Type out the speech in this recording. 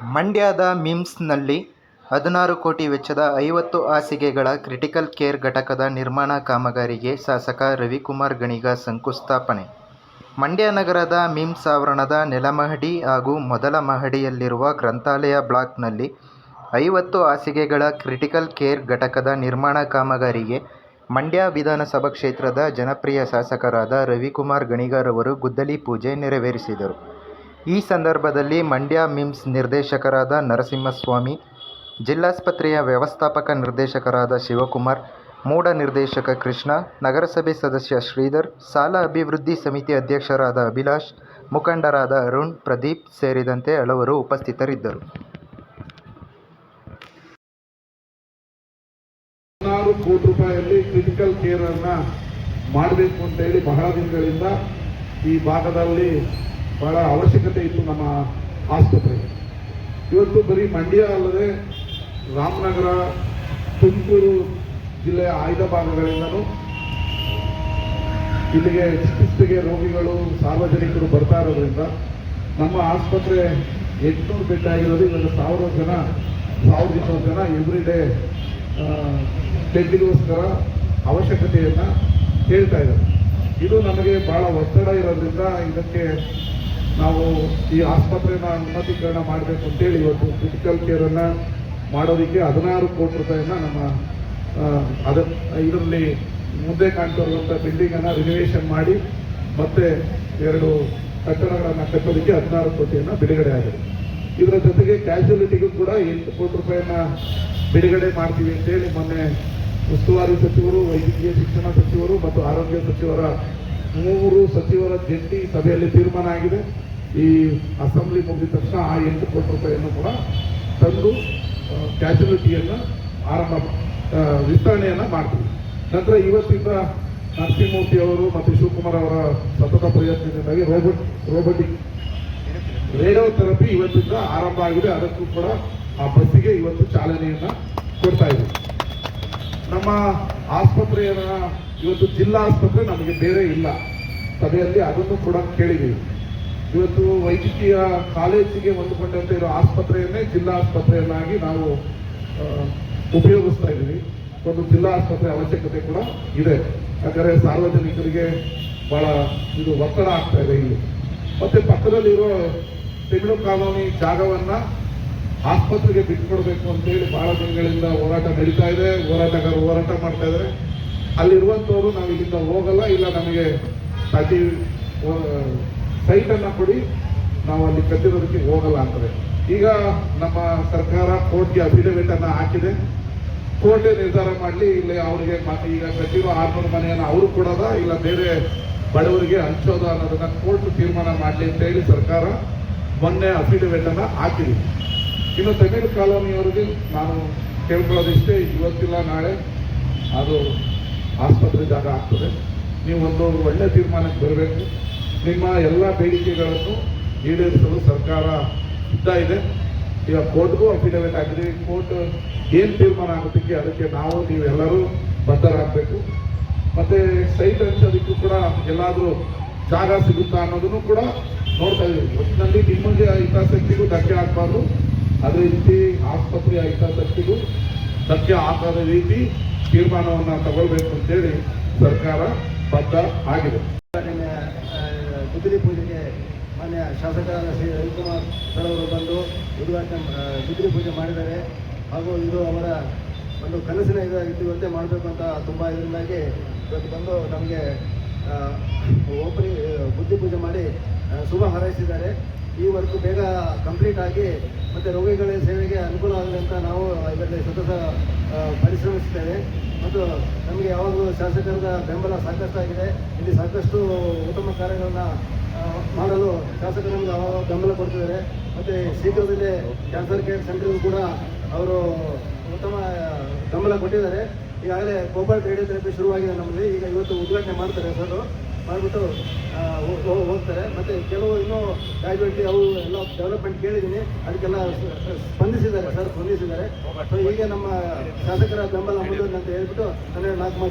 ಮಂಡ್ಯದ ಮಿಮ್ಸ್ನಲ್ಲಿ ಹದಿನಾರು ಕೋಟಿ ವೆಚ್ಚದ ಐವತ್ತು ಹಾಸಿಗೆಗಳ ಕ್ರಿಟಿಕಲ್ ಕೇರ್ ಘಟಕದ ನಿರ್ಮಾಣ ಕಾಮಗಾರಿಗೆ ಶಾಸಕ ರವಿಕುಮಾರ್ ಗಣಿಗ ಶಂಕುಸ್ಥಾಪನೆ ಮಂಡ್ಯ ನಗರದ ಮಿಮ್ಸ್ ಆವರಣದ ನೆಲಮಹಡಿ ಹಾಗೂ ಮೊದಲ ಮಹಡಿಯಲ್ಲಿರುವ ಗ್ರಂಥಾಲಯ ಬ್ಲಾಕ್ನಲ್ಲಿ ಐವತ್ತು ಹಾಸಿಗೆಗಳ ಕ್ರಿಟಿಕಲ್ ಕೇರ್ ಘಟಕದ ನಿರ್ಮಾಣ ಕಾಮಗಾರಿಗೆ ಮಂಡ್ಯ ವಿಧಾನಸಭಾ ಕ್ಷೇತ್ರದ ಜನಪ್ರಿಯ ಶಾಸಕರಾದ ರವಿಕುಮಾರ್ ಗಣಿಗರವರು ಗುದ್ದಲಿ ಪೂಜೆ ನೆರವೇರಿಸಿದರು. ಈ ಸಂದರ್ಭದಲ್ಲಿ ಮಂಡ್ಯ ಮಿಮ್ಸ್ ನಿರ್ದೇಶಕರಾದ ನರಸಿಂಹಸ್ವಾಮಿ, ಜಿಲ್ಲಾಸ್ಪತ್ರೆಯ ವ್ಯವಸ್ಥಾಪಕ ನಿರ್ದೇಶಕರಾದ ಶಿವಕುಮಾರ್, ಮೂಡ ನಿರ್ದೇಶಕ ಕೃಷ್ಣ, ನಗರಸಭೆ ಸದಸ್ಯ ಶ್ರೀಧರ್, ಸಾಲ ಅಭಿವೃದ್ಧಿ ಸಮಿತಿ ಅಧ್ಯಕ್ಷರಾದ ಅಭಿಲಾಷ್, ಮುಖಂಡರಾದ ಅರುಣ್, ಪ್ರದೀಪ್ ಸೇರಿದಂತೆ ಹಲವರು ಉಪಸ್ಥಿತರಿದ್ದರು. ಹದಿನಾರು ಕೋಟಿ ರೂಪಾಯಿಯಲ್ಲಿ ಕ್ರಿಟಿಕಲ್ ಮಾಡಬೇಕು ಬಹಳ ದಿನಗಳಿಂದ ಈ ಭಾಗದಲ್ಲಿ ಬಹಳ ಅವಶ್ಯಕತೆ ಇತ್ತು ನಮ್ಮ ಆಸ್ಪತ್ರೆಗೆ ಇವತ್ತು ಬರೀ ಮಂಡ್ಯ ಅಲ್ಲದೆ ರಾಮನಗರ, ತುಮಕೂರು ಜಿಲ್ಲೆಯ ಆಯ್ದ ಭಾಗಗಳಿಂದಲೂ ಇಲ್ಲಿಗೆ ಚಿಕಿತ್ಸೆಗೆ ರೋಗಿಗಳು, ಸಾರ್ವಜನಿಕರು ಬರ್ತಾ ಇರೋದ್ರಿಂದ ನಮ್ಮ ಆಸ್ಪತ್ರೆ ಎಂಟುನೂರು ಬೆಡ್ ಆಗಿರೋದು, ಇವಾಗ ಸಾವಿರ ಜನ ಸಾವಿರದ ಇನ್ನೂರು ಜನ ಎವ್ರಿ ಡೇ ಬೆಡ್ಡಿಗೋಸ್ಕರ ಅವಶ್ಯಕತೆಯನ್ನು ಹೇಳ್ತಾ ಇದ್ದಾರೆ. ಇದು ನಮಗೆ ಭಾಳ ಒತ್ತಡ ಇರೋದ್ರಿಂದ ಇದಕ್ಕೆ ನಾವು ಈ ಆಸ್ಪತ್ರೆನ ಉನ್ನತೀಕರಣ ಮಾಡಬೇಕು ಅಂತೇಳಿ ಇವತ್ತು ಕ್ರಿಟಿಕಲ್ ಕೇರನ್ನು ಮಾಡೋದಕ್ಕೆ ಹದಿನಾರು ಕೋಟಿ ರೂಪಾಯಿನ ನಮ್ಮ ಅದ, ಇದರಲ್ಲಿ ಮುಂದೆ ಕಾಣ್ತಾ ಇರುವಂಥ ಬಿಲ್ಡಿಂಗನ್ನು ರಿನೋವೇಷನ್ ಮಾಡಿ ಮತ್ತೆ ಎರಡು ಕಟ್ಟಡಗಳನ್ನು ಕಟ್ಟೋದಕ್ಕೆ ಹದಿನಾರು ಕೋಟಿಯನ್ನು ಬಿಡುಗಡೆ ಆಗಿದೆ. ಇದರ ಜೊತೆಗೆ ಕ್ಯಾಶುಯಾಲಿಟಿಗೂ ಕೂಡ ಎಂಟು ಕೋಟಿ ರೂಪಾಯಿನ ಬಿಡುಗಡೆ ಮಾಡ್ತೀವಿ ಅಂತೇಳಿ ಮೊನ್ನೆ ಉಸ್ತುವಾರಿ ಸಚಿವರು, ವೈದ್ಯಕೀಯ ಶಿಕ್ಷಣ ಸಚಿವರು ಮತ್ತು ಆರೋಗ್ಯ ಸಚಿವರ ಮೂರು ಸಚಿವರ ಜಂಟಿ ಸಭೆಯಲ್ಲಿ ತೀರ್ಮಾನ ಆಗಿದೆ. ಈ ಅಸೆಂಬ್ಲಿ ಮುಗಿದ ತಕ್ಷಣ ಆ ಎಂಟು ಕೋಟಿ ರೂಪಾಯಿಯನ್ನು ಕೂಡ ತಂದು ಕ್ಯಾಶುಯಾಲಿಟಿಯನ್ನು ಆರಂಭ ವಿಸ್ತರಣೆಯನ್ನು ಮಾಡ್ತೀವಿ. ನಂತರ ಇವತ್ತಿಂದ ನರಸಿಂಹಮೂರ್ತಿ ಅವರು ಮತ್ತು ಶಿವಕುಮಾರ್ ಅವರ ಸತತ ಪ್ರಯತ್ನದಿಂದಾಗಿ ರೋಬೋಟ್ ರೋಬೋಟಿಕ್ ರೇಡಿಯೋ ಥೆರಪಿ ಇವತ್ತಿಂದ ಆರಂಭ ಆಗಿದೆ. ಅದಕ್ಕೂ ಕೂಡ ಆ ಬಸ್ಸಿಗೆ ಇವತ್ತು ಚಾಲನೆಯನ್ನ ಕೊಡ್ತಾ ಇದೆ ನಮ್ಮ ಆಸ್ಪತ್ರೆಯನ್ನ, ಇವತ್ತು ಜಿಲ್ಲಾ ಆಸ್ಪತ್ರೆ ನಮಗೆ ಬೇರೆ ಇಲ್ಲ. ಸಭೆಯಲ್ಲಿ ಅದನ್ನು ಕೂಡ ಕೇಳಿದ್ದೀವಿ. ಇವತ್ತು ವೈದ್ಯಕೀಯ ಕಾಲೇಜಿಗೆ ಹೊಂದಿಕೊಂಡಂತೆ ಇರೋ ಆಸ್ಪತ್ರೆಯನ್ನೇ ಜಿಲ್ಲಾ ಆಸ್ಪತ್ರೆಯನ್ನಾಗಿ ನಾವು ಉಪಯೋಗಿಸ್ತಾ ಇದ್ದೀವಿ. ಒಂದು ಜಿಲ್ಲಾ ಆಸ್ಪತ್ರೆ ಅವಶ್ಯಕತೆ ಕೂಡ ಇದೆ. ಯಾಕಂದರೆ ಸಾರ್ವಜನಿಕರಿಗೆ ಬಹಳ ಇದು ಒತ್ತಡ ಆಗ್ತಾ ಇದೆ ಇಲ್ಲಿ. ಮತ್ತೆ ಪಕ್ಕದಲ್ಲಿರೋ ತೆಮಿಳು ಕಾಲೋನಿ ಜಾಗವನ್ನ ಆಸ್ಪತ್ರೆಗೆ ಬಿಟ್ಕೊಡ್ಬೇಕು ಅಂತೇಳಿ ಬಹಳ ದಿನಗಳಿಂದ ಹೋರಾಟ ನಡೀತಾ ಇದೆ. ಹೋರಾಟಗಾರರು ಹೋರಾಟ ಮಾಡ್ತಾ ಇದ್ದಾರೆ. ಅಲ್ಲಿರುವಂಥವ್ರು ನಾವು ಇಲ್ಲಿಂದ ಹೋಗಲ್ಲ, ಇಲ್ಲ ನಮಗೆ ಪ್ರತಿ ಸೈಟನ್ನು ಕೊಡಿ, ನಾವು ಅಲ್ಲಿ ಕಟ್ಟಿರೋದಕ್ಕೆ ಹೋಗಲ್ಲ ಅಂತಾರೆ ಈಗ ನಮ್ಮ ಸರ್ಕಾರ ಕೋರ್ಟ್ಗೆ ಅಫಿಡವಿಟ್ ಅನ್ನ ಹಾಕಿದೆ. ಕೋರ್ಟೇ ನಿರ್ಧಾರ ಮಾಡಲಿ, ಇಲ್ಲಿ ಅವರಿಗೆ ಈಗ ಕಟ್ಟಿರೋ ಆರ್ನೂರು ಮನೆಯನ್ನು ಅವರು ಕೊಡೋದ, ಇಲ್ಲ ಬೇರೆ ಬಡವರಿಗೆ ಹಂಚೋದ ಅನ್ನೋದನ್ನ ಕೋರ್ಟ್ ತೀರ್ಮಾನ ಮಾಡಲಿ ಅಂತ ಹೇಳಿ ಸರ್ಕಾರ ಮೊನ್ನೆ ಅಫಿಡವಿಟ್ ಅನ್ನ ಹಾಕಿದೆ. ಇನ್ನು ತಮಿಳು ಕಾಲೋನಿಯವರಿಗೆ ನಾನು ಕೇಳ್ಕೊಳ್ಳೋದಿಷ್ಟೇ, ಇವತ್ತಿಲ್ಲ, ನಾಳೆ ಅದು ಆಸ್ಪತ್ರೆ ಜಾಗ ಆಗ್ತದೆ. ನೀವು ಒಂದು ಒಳ್ಳೆ ತೀರ್ಮಾನಕ್ಕೆ ಬರಬೇಕು. ನಿಮ್ಮ ಎಲ್ಲ ಬೇಡಿಕೆಗಳನ್ನು ಈಡೇರಿಸಲು ಸರ್ಕಾರ ಸಿದ್ಧ ಇದೆ. ಈಗ ಕೋರ್ಟ್ಗೂ ಅಫಿಡವಿಟ್ ಆಗಿದೆ. ಕೋರ್ಟ್ ಏನು ತೀರ್ಮಾನ ಆಗುತ್ತೆ ಅದಕ್ಕೆ ನಾವು, ನೀವೆಲ್ಲರೂ ಬದ್ಧರಾಗಬೇಕು. ಮತ್ತೆ ಸೈಟ್ ಹಂಚೋದಕ್ಕೂ ಕೂಡ ಎಲ್ಲಾದರೂ ಜಾಗ ಸಿಗುತ್ತಾ ಅನ್ನೋದನ್ನು ಕೂಡ ನೋಡ್ತಾ ಇದ್ದೀವಿ. ಒಟ್ಟಿನಲ್ಲಿ ನಿಮಗೆ ಹಿತಾಸಕ್ತಿಗೂ ಧಕ್ಕೆ ಆಗಬಾರ್ದು. ಅದೇ ರೀತಿ ಆಸ್ಪತ್ರೆಯ ಹಿತಾಸಕ್ತಿಗೂ ಧಕ್ಕೆ ಆಗದ ರೀತಿ ತೀರ್ಮಾನವನ್ನು ತಗೊಳ್ಬೇಕು ಅಂತೇಳಿ ಸರ್ಕಾರ ಬದ್ಧ ಆಗಿದೆ. ಗುದ್ದಲಿ ಪೂಜೆಗೆ ಮಾನ್ಯ ಶಾಸಕರಾದ ಶ್ರೀ ರವಿಕುಮಾರ್ ಸರ್ ಅವರು ಬಂದು ಉದ್ಘಾಟನೆ ಗುದ್ದಲಿ ಪೂಜೆ ಮಾಡಿದ್ದಾರೆ. ಹಾಗೂ ಇದು ಅವರ ಒಂದು ಕನಸಿನ ಇದಾಗಿರುವಂತೆ ಮಾಡಬೇಕು ಅಂತ ತುಂಬ ಇದರಿಂದಾಗಿ ಇವತ್ತು ಬಂದು ನಮಗೆ ಓಪನಿಂಗ್ ಬುದ್ಧಿ ಪೂಜೆ ಮಾಡಿ ಶುಭ ಹಾರೈಸಿದ್ದಾರೆ. ಈ ವರ್ಕ್ ಬೇಗ ಕಂಪ್ಲೀಟ್ ಆಗಿ ಮತ್ತು ರೋಗಿಗಳ ಸೇವೆಗೆ ಅನುಕೂಲ ಆಗಲಿ ಅಂತ ನಾವು ಇದರಲ್ಲಿ ಸತತ ಪರಿಶ್ರಮಿಸ್ತೇವೆ ಮತ್ತು ನಮಗೆ ಯಾವಾಗಲೂ ಶಾಸಕರದ ಬೆಂಬಲ ಸಾಕಷ್ಟಾಗಿದೆ. ಇಲ್ಲಿ ಸಾಕಷ್ಟು ಉತ್ತಮ ಕಾರ್ಯಗಳನ್ನು ಮಾಡಲು ಶಾಸಕರು ನಮಗೆ ಬೆಂಬಲ ಕೊಡ್ತಿದ್ದಾರೆ. ಮತ್ತು ಶೀಘ್ರದಲ್ಲೇ ಕ್ಯಾನ್ಸರ್ ಕೇರ್ ಸೆಂಟರ್ಗೂ ಕೂಡ ಅವರು ಉತ್ತಮ, ಬೆಂಬಲ ಕೊಟ್ಟಿದ್ದಾರೆ. ಈಗಾಗಲೇ ಕೋಬಾಲ್ಟ್ ರೇಡಿಯೋ ಥೆರಪಿ ಶುರುವಾಗಿದೆ ನಮ್ಮಲ್ಲಿ ಈಗ ಇವತ್ತು ಉದ್ಘಾಟನೆ ಮಾಡ್ತಾರೆ ಸರ್ ಮಾಡಿಬಿಟ್ಟು ಹೋಗ್ತಾರೆ. ಮತ್ತು ಕೆಲವು ಇನ್ನೂ ಡಯಾಬಿಟಿ ಅವು ಎಲ್ಲ ಡೆವಲಪ್ಮೆಂಟ್ ಕೇಳಿದ್ದೀನಿ. ಅದಕ್ಕೆಲ್ಲ ಸ್ಪಂದಿಸಿದ್ದಾರೆ ಸರ್ ಸ್ಪಂದಿಸಿದ್ದಾರೆ. ಹೀಗೆ ನಮ್ಮ ಶಾಸಕರ ಬೆಂಬಲ ಮುಂದೆ ಅಂತ ಹೇಳ್ಬಿಟ್ಟು, ಹನ್ನೆರಡು ನಾಲ್ಕು ಮಾತು